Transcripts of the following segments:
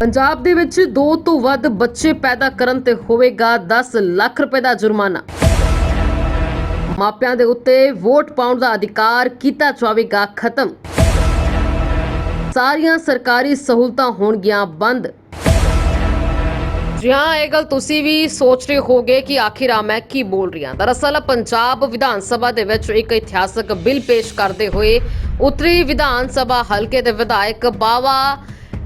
ਪੰਜਾਬ ਦੇ ਵਿੱਚ ਦੋ ਤੋਂ ਵੱਧ ਬੱਚੇ ਪੈਦਾ ਕਰਨ ਤੇ ਹੋਵੇਗਾ 10 ਲੱਖ ਰੁਪਏ ਦਾ ਜੁਰਮਾਨਾ। ਮਾਪਿਆਂ ਦੇ ਉੱਤੇ ਵੋਟ ਪਾਉਣ ਦਾ ਅਧਿਕਾਰ ਕੀਤਾ ਜਾਵੇਗਾ ਖਤਮ। ਸਾਰੀਆਂ ਸਰਕਾਰੀ ਸਹੂਲਤਾਂ ਹੋਣਗੀਆਂ ਬੰਦ। ਜੀ ਹਾਂ, ਇਹ ਗੱਲ ਤੁਸੀਂ ਵੀ ਸੋਚ ਰਹੇ ਹੋਗੇ ਕਿ ਆਖਿਰ ਆ ਮੈਂ ਕੀ ਬੋਲ ਰਹੀ ਹਾਂ। ਦਰਅਸਲ ਪੰਜਾਬ ਵਿਧਾਨ ਸਭਾ ਦੇ ਵਿੱਚ ਇੱਕ ਇਤਿਹਾਸਕ ਬਿੱਲ ਪੇਸ਼ ਕਰਦੇ ਹੋਏ ਉੱਤਰੀ ਵਿਧਾਨ ਸਭਾ ਹਲਕੇ ਦੇ ਵਿਧਾਇਕ ਬਾਵਾ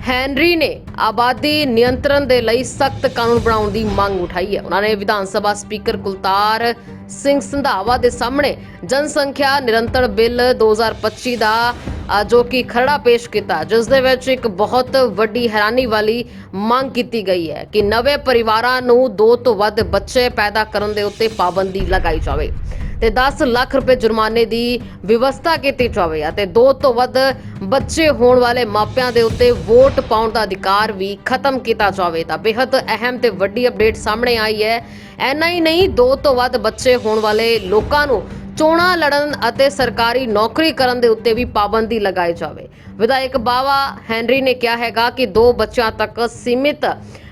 ਹੈਨਰੀ ਨੇ ਆਬਾਦੀ ਨਿਯੰਤਰਣ ਦੇ ਲਈ ਸਖਤ ਕਾਨੂੰਨ ਬਣਾਉਣ ਦੀ ਮੰਗ ਉਠਾਈ ਹੈ। ਉਹਨਾਂ ਨੇ ਵਿਧਾਨ ਸਭਾ ਸਪੀਕਰ ਕੁਲਤਾਰ ਸਿੰਘ ਸੰਧਾਵਾ ਦੇ ਸਾਹਮਣੇ ਜਨਸੰਖਿਆ ਨਿਰੰਤਰ ਬਿੱਲ 2025 ਦਾ ਅ, ਜੋ ਕਿ ਖਰੜਾ ਪੇਸ਼ ਕੀਤਾ ਜਿਸ ਦੇ ਵਿੱਚ ਇੱਕ ਬਹੁਤ ਵੱਡੀ ਹੈਰਾਨੀ ਵਾਲੀ ਮੰਗ ਕੀਤੀ ਗਈ ਹੈ ਕਿ ਨਵੇਂ ਪਰਿਵਾਰਾਂ ਨੂੰ ਦੋ ਤੋਂ ਵੱਧ ਬੱਚੇ ਪੈਦਾ ਕਰਨ ਦੇ ਉੱਤੇ ਪਾਬੰਦੀ ਲਗਾਈ ਜਾਵੇ। ਤੇ 10 ਲੱਖ ਰੁਪਏ ਜੁਰਮਾਨੇ ਦੀ ਵਿਵਸਥਾ ਕੀਤੀ ਜਾਵੇ ਅਤੇ ਦੋ ਤੋਂ ਵੱਧ ਬੱਚੇ ਹੋਣ ਵਾਲੇ ਮਾਪਿਆਂ ਦੇ ਉੱਤੇ ਵੋਟ ਪਾਉਣ ਦਾ ਅਧਿਕਾਰ ਵੀ ਖਤਮ ਕੀਤਾ ਜਾਵੇ ਤਾਂ ਬੇहद ਅਹਿਮ ਤੇ ਵੱਡੀ ਅਪਡੇਟ ਸਾਹਮਣੇ ਆਈ ਹੈ। ਐਨਾ ਹੀ ਨਹੀਂ, ਦੋ ਤੋਂ ਵੱਧ ਬੱਚੇ ਹੋਣ ਵਾਲੇ ਲੋਕਾਂ ਨੂੰ ਚੋਣਾਂ ਲੜਨ ਅਤੇ ਸਰਕਾਰੀ ਨੌਕਰੀ ਕਰਨ ਦੇ ਉੱਤੇ ਵੀ ਪਾਬੰਦੀ ਲਗਾਈ ਜਾਵੇ। ਵਿਧਾਇਕ ਬਾਵਾ ਹੈਨਰੀ ਨੇ ਕਿਹਾ ਹੈਗਾ ਕਿ ਦੋ ਬੱਚਿਆਂ ਤੱਕ ਸੀਮਿਤ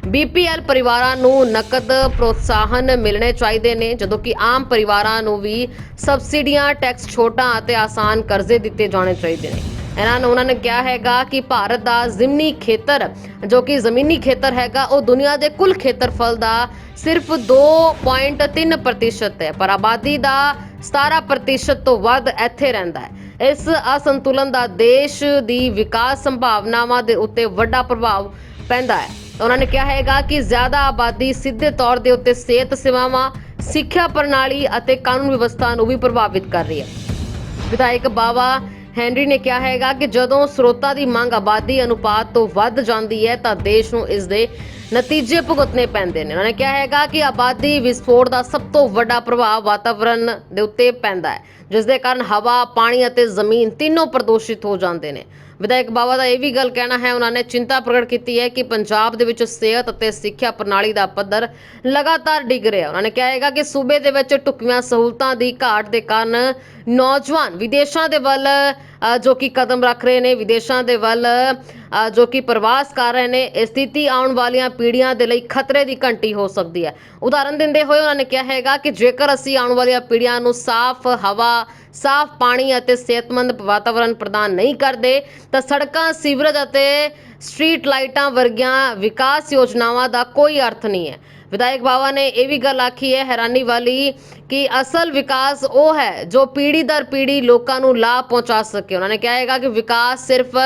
ਬੀਪੀਐਲ ਪਰਿਵਾਰਾਂ ਨੂੰ ਨਕਦ ਪ੍ਰੋਤਸਾਹਨ ਮਿਲਣੇ ਚਾਹੀਦੇ ਨੇ, ਜਦੋਂ ਕਿ ਆਮ ਪਰਿਵਾਰਾਂ ਨੂੰ ਵੀ ਸਬਸਿਡੀਆਂ, ਟੈਕਸ ਛੋਟਾਂ ਅਤੇ ਆਸਾਨ ਕਰਜ਼ੇ ਦਿੱਤੇ ਜਾਣੇ ਚਾਹੀਦੇ ਨੇ। ਇਹਨਾਂ ਨੂੰ ਉਹਨਾਂ ਨੇ ਕਿਹਾ ਹੈਗਾ ਕਿ ਭਾਰਤ ਦਾ ਜ਼ਿਮਨੀ ਖੇਤਰ, ਜੋ ਕਿ ਜ਼ਮੀਨੀ ਖੇਤਰ ਹੈਗਾ, ਉਹ ਦੁਨੀਆ ਦੇ ਕੁੱਲ ਖੇਤਰਫਲ ਦਾ ਸਿਰਫ 2.3% ਹੈ, ਪਰ ਆਬਾਦੀ ਦਾ 17% ਤੋਂ ਵੱਧ ਇੱਥੇ ਰਹਿੰਦਾ ਹੈ। ਇਸ ਅਸੰਤੁਲਨ ਦਾ ਦੇਸ਼ ਦੀ ਵਿਕਾਸ ਸੰਭਾਵਨਾਵਾਂ ਦੇ ਉੱਤੇ ਵੱਡਾ ਪ੍ਰਭਾਵ ਪੈਂਦਾ ਹੈ। ਉਹਨਾਂ ਨੇ ਕਿਹਾ ਹੈਗਾ ਕਿ ਜ਼ਿਆਦਾ ਆਬਾਦੀ ਸਿੱਧੇ ਤੌਰ ਦੇ ਉੱਤੇ ਸਿਹਤ ਸੇਵਾਵਾਂ, ਸਿੱਖਿਆ ਪ੍ਰਣਾਲੀ ਅਤੇ ਕਾਨੂੰਨ ਵਿਵਸਥਾ ਨੂੰ ਵੀ ਪ੍ਰਭਾਵਿਤ ਕਰ ਰਹੀ ਹੈ। ਵਿਧਾਇਕ ਬਾਵਾ ਹੈਨਰੀ ਨੇ ਕਿਹਾ ਹੈਗਾ ਕਿ ਜਦੋਂ ਸਰੋਤਾ ਦੀ ਮੰਗ ਆਬਾਦੀ ਅਨੁਪਾਤ ਤੋਂ ਵੱਧ ਜਾਂਦੀ ਹੈ ਤਾਂ ਦੇਸ਼ ਨੂੰ ਇਸ ਦੇ ਨਤੀਜੇ ਭੁਗਤਣੇ ਪੈਂਦੇ ਨੇ। ਉਹਨਾਂ ਨੇ ਕਿਹਾ ਹੈਗਾ ਕਿ ਆਬਾਦੀ ਵਿਸਫੋਟ ਦਾ ਸਭ ਤੋਂ ਵੱਡਾ ਪ੍ਰਭਾਵ ਵਾਤਾਵਰਣ ਦੇ ਉੱਤੇ ਪੈਂਦਾ ਹੈ। ਜਿਸ ਦੇ ਕਾਰਨ ਹਵਾ, ਪਾਣੀ ਅਤੇ ਜ਼ਮੀਨ ਤਿੰਨੋਂ ਪ੍ਰਦੂਸ਼ਿਤ ਹੋ ਜਾਂਦੇ ਨੇ। ਵਿਧਾਇਕ ਬਾਵਾ ਦਾ ਇਹ ਵੀ ਗੱਲ ਕਹਿਣਾ ਹੈ, ਉਹਨਾਂ ਨੇ ਚਿੰਤਾ ਪ੍ਰਗਟ ਕੀਤੀ ਹੈ ਕਿ ਪੰਜਾਬ ਦੇ ਵਿੱਚ ਸਿਹਤ ਅਤੇ ਸਿੱਖਿਆ ਪ੍ਰਣਾਲੀ ਦਾ ਪੱਧਰ ਲਗਾਤਾਰ ਡਿੱਗ ਰਿਹਾ ਉਹਨਾਂ ਨੇ ਕਿਹਾ ਹੈਗਾ ਕਿ ਸੂਬੇ ਦੇ ਵਿੱਚ ਢੁਕਵੀਆਂ ਸਹੂਲਤਾਂ ਦੀ ਘਾਟ ਦੇ ਕਾਰਨ ਨੌਜਵਾਨ ਵਿਦੇਸ਼ਾਂ ਦੇ ਵੱਲ ਜੋ ਕਿ ਕਦਮ ਰੱਖ ਰਹੇ ਨੇ, ਵਿਦੇਸ਼ਾਂ ਦੇ ਵੱਲ ਜੋ ਕਿ ਪ੍ਰਵਾਸ ਕਰ ਰਹੇ ਨੇ, ਇਹ ਸਥਿਤੀ ਆਉਣ ਵਾਲੀਆਂ ਪੀੜ੍ਹੀਆਂ ਦੇ ਲਈ ਖਤਰੇ ਦੀ ਘੰਟੀ ਹੋ ਸਕਦੀ ਹੈ। ਉਦਾਹਰਨ ਦਿੰਦੇ ਹੋਏ ਉਹਨਾਂ ਨੇ ਕਿਹਾ ਹੈਗਾ ਕਿ ਜੇਕਰ ਅਸੀਂ ਆਉਣ ਵਾਲੀਆਂ ਪੀੜ੍ਹੀਆਂ ਨੂੰ ਸਾਫ਼ ਹਵਾ ਸਾਫ਼ ਪਾਣੀ ਅਤੇ ਸਿਹਤਮੰਦ ਵਾਤਾਵਰਣ ਪ੍ਰਦਾਨ ਨਹੀਂ ਕਰਦੇ, ਤਾਂ ਸੜਕਾਂ, ਸੀਵਰੇਜ ਅਤੇ ਸਟਰੀਟ ਲਾਈਟਾਂ ਵਰਗੀਆਂ ਵਿਕਾਸ ਯੋਜਨਾਵਾਂ ਦਾ ਕੋਈ ਅਰਥ ਨਹੀਂ ਹੈ। ਵਿਧਾਇਕ ਬਾਵਾ ਨੇ ਇਹ ਵੀ ਗੱਲ ਆਖੀ ਹੈ, ਹੈਰਾਨੀ ਵਾਲੀ ਕਿ ਅਸਲ ਵਿਕਾਸ ਉਹ ਹੈ ਜੋ ਪੀੜੀ ਦਰ ਪੀੜੀ ਲੋਕਾਂ ਨੂੰ ਲਾਭ ਪਹੁੰਚਾ ਸਕੇ। ਉਹਨਾਂ ਨੇ ਕਿਹਾ ਹੈਗਾ ਕਿ ਵਿਕਾਸ ਸਿਰਫ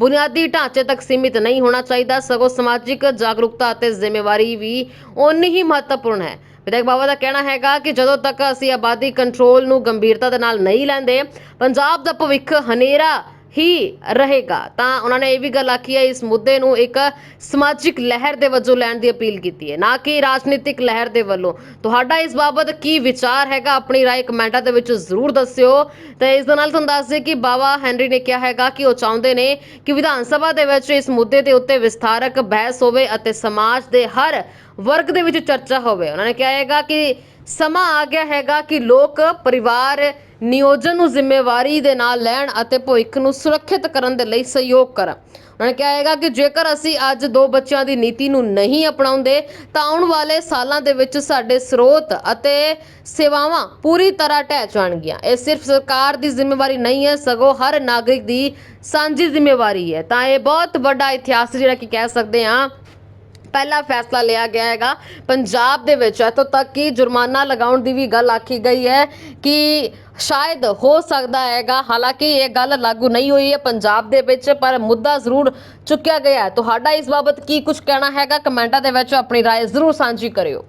ਬੁਨਿਆਦੀ ਢਾਂਚੇ ਤੱਕ ਸੀਮਿਤ ਨਹੀਂ ਹੋਣਾ ਚਾਹੀਦਾ, ਸਗੋਂ ਸਮਾਜਿਕ ਜਾਗਰੂਕਤਾ ਅਤੇ ਜ਼ਿੰਮੇਵਾਰੀ ਵੀ ਓਨੀ ਹੀ ਮਹੱਤਵਪੂਰਨ ਹੈ। ਵਿਧਾਇਕ ਬਾਵਾ ਦਾ ਕਹਿਣਾ ਹੈਗਾ ਕਿ ਜਦੋਂ ਤੱਕ ਅਸੀਂ ਆਬਾਦੀ ਕੰਟਰੋਲ ਨੂੰ ਗੰਭੀਰਤਾ ਦੇ ਨਾਲ ਨਹੀਂ ਲੈਂਦੇ, ਪੰਜਾਬ ਦਾ ਭਵਿੱਖ ਹਨੇਰਾ ਹੀ ਰਹੇਗਾ। ਤਾਂ ਉਹਨਾਂ ਨੇ ਇਹ ਵੀ ਗੱਲ ਆਖੀ ਹੈ, ਇਸ ਮੁੱਦੇ ਨੂੰ ਇੱਕ ਸਮਾਜਿਕ ਲਹਿਰ ਦੇ ਵਜੋਂ ਲੈਣ ਦੀ ਅਪੀਲ ਕੀਤੀ ਹੈ। ਨਾ ਕਿ ਰਾਜਨੀਤਿਕ ਲਹਿਰ ਦੇ ਵੱਲੋਂ। ਤੁਹਾਡਾ ਇਸ ਬਾਬਤ ਕੀ ਵਿਚਾਰ ਹੈਗਾ? ਆਪਣੀ ਰਾਏ ਕਮੈਂਟਾਂ ਦੇ ਵਿੱਚ ਜ਼ਰੂਰ ਦੱਸਿਓ। ਤੇ ਇਸ ਦੇ ਨਾਲ ਤੁਹਾਨੂੰ ਦੱਸ ਦਈਏ ਕਿ ਬਾਬਾ ਹੈਨਰੀ ਨੇ ਕਿਹਾ ਹੈਗਾ ਕਿ ਉਹ ਚਾਹੁੰਦੇ ਨੇ ਕਿ ਵਿਧਾਨ ਸਭਾ ਦੇ ਵਿੱਚ ਇਸ ਮੁੱਦੇ ਦੇ ਉੱਤੇ ਵਿਸਥਾਰਕ ਬਹਿਸ ਹੋਵੇ ਅਤੇ ਸਮਾਜ ਦੇ ਹਰ ਵਰਗ ਦੇ ਵਿੱਚ ਚਰਚਾ ਹੋਵੇ। ਉਹਨਾਂ ਨੇ ਕਿਹਾ ਹੈਗਾ ਕਿ ਸਮਾਂ ਆ ਗਿਆ ਹੈਗਾ ਕਿ ਲੋਕ ਪਰਿਵਾਰ ਨਿਯੋਜਨ ਨੂੰ ਜ਼ਿੰਮੇਵਾਰੀ ਦੇ ਨਾਲ ਲੈਣ ਅਤੇ ਭਵਿੱਖ ਨੂੰ ਸੁਰੱਖਿਅਤ ਕਰਨ ਦੇ ਲਈ ਸਹਿਯੋਗ ਕਰਨ। ਉਹਨਾਂ ਨੇ ਕਿਹਾ ਹੈਗਾ ਕਿ ਜੇਕਰ ਅਸੀਂ ਅੱਜ ਦੋ ਬੱਚਿਆਂ ਦੀ ਨੀਤੀ ਨੂੰ ਨਹੀਂ ਅਪਣਾਉਂਦੇ, ਤਾਂ ਆਉਣ ਵਾਲੇ ਸਾਲਾਂ ਦੇ ਵਿੱਚ ਸਾਡੇ ਸਰੋਤ ਅਤੇ ਸੇਵਾਵਾਂ ਪੂਰੀ ਤਰ੍ਹਾਂ ਢਹਿ ਜਾਣਗੀਆਂ। ਇਹ ਸਿਰਫ ਸਰਕਾਰ ਦੀ ਜ਼ਿੰਮੇਵਾਰੀ ਨਹੀਂ ਹੈ, ਸਗੋਂ ਹਰ ਨਾਗਰਿਕ ਦੀ ਸਾਂਝੀ ਜ਼ਿੰਮੇਵਾਰੀ ਹੈ। ਤਾਂ ਇਹ ਬਹੁਤ ਵੱਡਾ ਇਤਿਹਾਸ ਜਿਹੜਾ ਕਿ ਕਹਿ ਸਕਦੇ ਹਾਂ ਪਹਿਲਾ ਫੈਸਲਾ ਲਿਆ ਗਿਆ ਹੈਗਾ ਪੰਜਾਬ ਦੇ ਵਿੱਚ ਇੱਥੋਂ ਤੱਕ ਕਿ ਜੁਰਮਾਨਾ ਲਗਾਉਣ ਦੀ ਵੀ ਗੱਲ ਆਖੀ ਗਈ ਹੈ ਕਿ ਸ਼ਾਇਦ ਹੋ ਸਕਦਾ ਹੈਗਾ ਹਾਲਾਂਕਿ ਇਹ ਗੱਲ ਲਾਗੂ ਨਹੀਂ ਹੋਈ ਹੈ ਪੰਜਾਬ ਦੇ ਵਿੱਚ ਪਰ ਮੁੱਦਾ ਜ਼ਰੂਰ ਚੁੱਕਿਆ ਗਿਆ ਹੈ ਤੁਹਾਡਾ ਇਸ ਬਾਬਤ ਕੀ ਕੁਝ ਕਹਿਣਾ ਹੈਗਾ ਕਮੈਂਟਾਂ ਦੇ ਵਿੱਚ ਆਪਣੀ رائے ਜ਼ਰੂਰ ਸਾਂਝੀ ਕਰਿਓ